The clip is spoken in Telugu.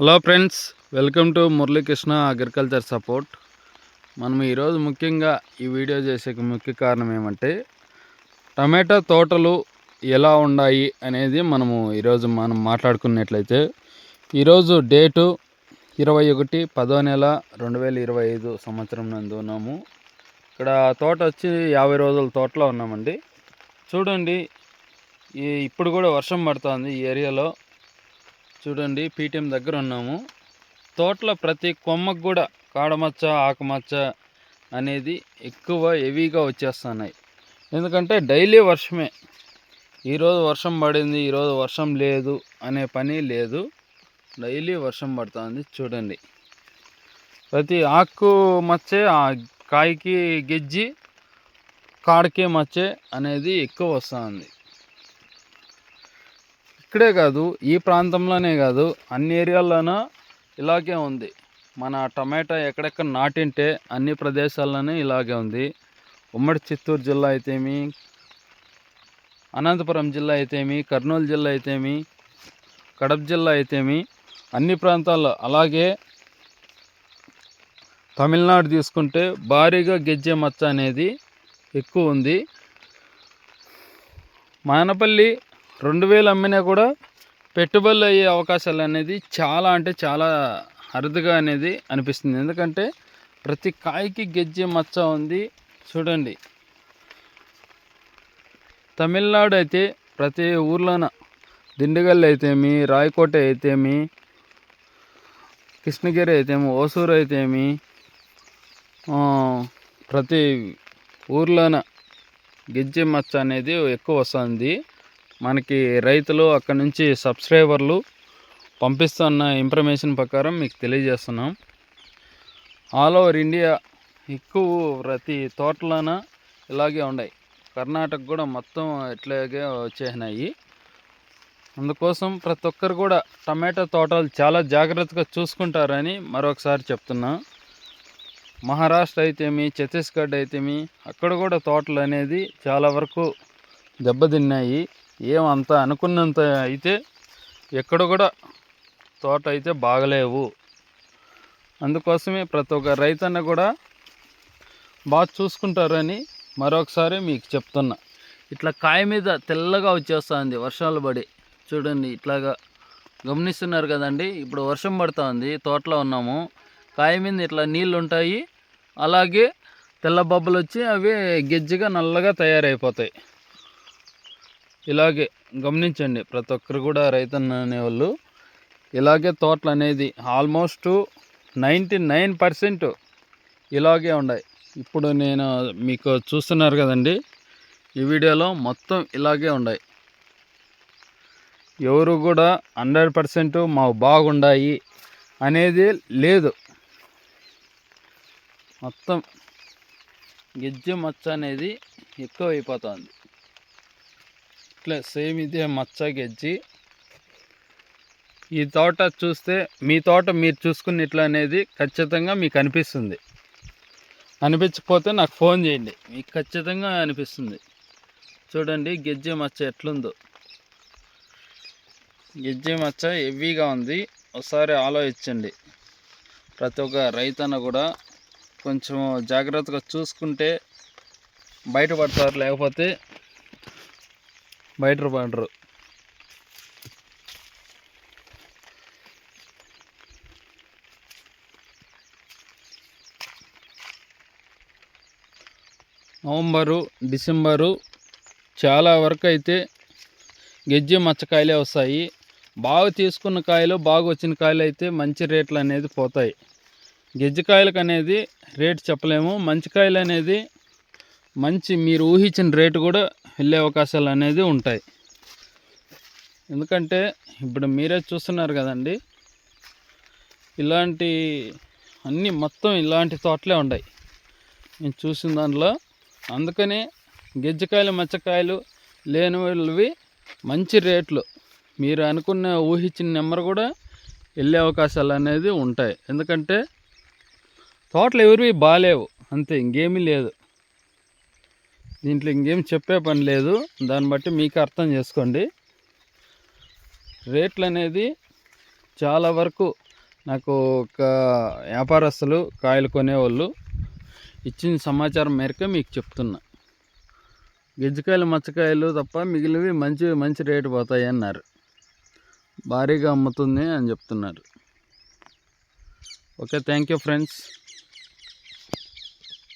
Hello friends welcome to Muralikrishna agriculture support. మనం ఈరోజు ముఖ్యంగా ఈ వీడియో చేసే ముఖ్య కారణం ఏమంటే టమాటా తోటలు ఎలా ఉన్నాయి అనేది మనము ఈరోజు మనం మాట్లాడుకున్నట్లయితే ఈరోజు డేటు ఇరవై ఒకటి పదో నెల రెండు వేల ఇరవై ఐదు సంవత్సరం నందు ఉన్నాము. ఇక్కడ తోట వచ్చి యాభై రోజుల తోటలో ఉన్నామండి. చూడండి ఈ ఇప్పుడు కూడా వర్షం పడుతుంది ఈ ఏరియాలో. చూడండి పీటీఎం దగ్గర ఉన్నాము. తోటలో ప్రతి కొమ్మకు కూడా కాడమచ్చ ఆకుమచ్చ అనేది ఎక్కువ హెవీగా వచ్చేస్తున్నాయి. ఎందుకంటే డైలీ వర్షమే. ఈరోజు వర్షం పడింది ఈరోజు వర్షం లేదు అనే పని లేదు. డైలీ వర్షం పడుతుంది చూడండి. ప్రతి ఆకు మచ్చే ఆ కాయకి గెజ్జి కాడకే మచ్చే అనేది ఎక్కువ వస్తుంది. ఇక్కడే కాదు ఈ ప్రాంతంలోనే కాదు అన్ని ఏరియాల్లోనూ ఇలాగే ఉంది. మన టమాటా ఎక్కడెక్కడ నాటింటే అన్ని ప్రదేశాల్లోనే ఇలాగే ఉంది. ఉమ్మడి చిత్తూరు జిల్లా అయితేమి అనంతపురం జిల్లా అయితేమి కర్నూలు జిల్లా అయితేమి కడప జిల్లా అయితేమి అన్ని ప్రాంతాల్లో అలాగే తమిళనాడు తీసుకుంటే భారీగా గెజ్జే మచ్చ అనేది ఎక్కువ ఉంది. మానపల్లి రెండు వేలు అమ్మినా కూడా పెట్టుబడులు అయ్యే అవకాశాలు అనేది చాలా అంటే చాలా అరుదుగా అనేది అనిపిస్తుంది. ఎందుకంటే ప్రతి కాయకి గెజ్జె మచ్చ ఉంది. చూడండి. తమిళనాడు అయితే ప్రతి ఊర్లోన దిండుగల్ అయితేమి రాయకోట అయితేమి కృష్ణగిరి అయితేమి ఓసూరు అయితేమి ప్రతి ఊర్లోన గెజ్జె మచ్చ అనేది ఎక్కువ వస్తుంది. మనకి రైతులు అక్కడ నుంచి సబ్స్క్రైబర్లు పంపిస్తున్న ఇన్ఫర్మేషన్ ప్రకారం మీకు తెలియజేస్తున్నాం. ఆల్ ఓవర్ ఇండియా ఎక్కువ ప్రతి తోటలోన ఇలాగే ఉన్నాయి. కర్ణాటక కూడా మొత్తం ఇట్లాగే వచ్చేసినాయి. అందుకోసం ప్రతి ఒక్కరు కూడా టమాటా తోటలు చాలా జాగ్రత్తగా చూసుకుంటారని మరొకసారి చెప్తున్నా. మహారాష్ట్ర అయితేమి ఛత్తీస్గఢ్ అయితేమి అక్కడ కూడా తోటలు అనేది చాలా వరకు దెబ్బతిన్నాయి. ఏమంత అనుకున్నంత అయితే ఎక్కడ కూడా తోట అయితే బాగలేవు. అందుకోసమే ప్రతి ఒక్క రైతన్న కూడా బాగా చూసుకుంటారని మరొకసారి మీకు చెప్తున్నా. ఇట్లా కాయ మీద తెల్లగా వచ్చేస్తుంది వర్షాలు పడి. చూడండి ఇట్లాగా గమనిస్తున్నారు కదండి ఇప్పుడు వర్షం పడుతుంది తోటలో ఉన్నాము. కాయ మీద ఇట్లా నీళ్ళు ఉంటాయి అలాగే తెల్ల బొబ్బలు వచ్చి అవి గెజ్జిగా నల్లగా తయారైపోతాయి. ఇలాగే గమనించండి ప్రతి ఒక్కరు కూడా రైతన్న అనేవాళ్ళు ఇలాగే తోటలు అనేది ఆల్మోస్ట్ నైంటీ నైన్ పర్సెంట్ ఇలాగే ఉన్నాయి. ఇప్పుడు నేను మీకు చూస్తున్నారు కదండి ఈ వీడియోలో మొత్తం ఇలాగే ఉన్నాయి. ఎవరు కూడా హండ్రెడ్ పర్సెంట్ మా బాగుండాయి అనేది లేదు. మొత్తం గిజ్జి మచ్చ అనేది ఎక్కువ అయిపోతుంది ఇట్లా సేమ్ ఇదే మచ్చ గెజ్జి. ఈ తోట చూస్తే మీ తోట మీరు చూసుకున్నట్లు అనేది ఖచ్చితంగా మీకు అనిపిస్తుంది. అనిపించకపోతే నాకు ఫోన్ చేయండి. మీకు ఖచ్చితంగా అనిపిస్తుంది. చూడండి గెజ్జె మచ్చ ఎట్లుందో. గెజ్జె మచ్చ హెవీగా ఉంది. ఒకసారి ఆలోచించండి. ప్రతి ఒక్క రైతన్న కూడా కొంచెం జాగ్రత్తగా చూసుకుంటే బయటపడతారు. లేకపోతే బయట పడరు నవంబరు డిసెంబరు చాలా వరకు అయితే గెజ్జి మచ్చకాయలే వస్తాయి. బాగా తీసుకున్న కాయలు బాగా వచ్చిన కాయలు అయితే మంచి రేట్లు అనేది పోతాయి. గెజ్జికాయలకు అనేది రేటు చెప్పలేము. మంచి కాయలు అనేది మంచి మీరు ఊహించిన రేటు కూడా వెళ్ళే అవకాశాలు అనేది ఉంటాయి. ఎందుకంటే ఇప్పుడు మీరే చూస్తున్నారు కదండి ఇలాంటి అన్నీ మొత్తం ఇలాంటి తోటలే ఉన్నాయి నేను చూసిన దాంట్లో అందుకనే గెజ్జకాయలు మచ్చకాయలు లేని వాళ్ళవి మంచి రేట్లు. మీరు అనుకున్న ఊహించిన నెంబర్ కూడా వెళ్ళే అవకాశాలు అనేది ఉంటాయి. ఎందుకంటే తోటలు ఎవరివి బాగాలేవు అంతే ఇంకేమీ లేదు. దీంట్లో ఇంకేం చెప్పే పని లేదు. దాన్ని బట్టి మీకు అర్థం చేసుకోండి. రేట్లు అనేది చాలా వరకు నాకు ఒక వ్యాపారస్తులు కాయలు కొనేవాళ్ళు ఇచ్చిన సమాచారం మేరకే మీకు చెప్తున్నా. గిజ్జికాయలు మచ్చకాయలు తప్ప మిగిలినవి మంచి మంచి రేటు పోతాయి అన్నారు. భారీగా అమ్ముతుంది అని చెప్తున్నారు. Okay thank you friends.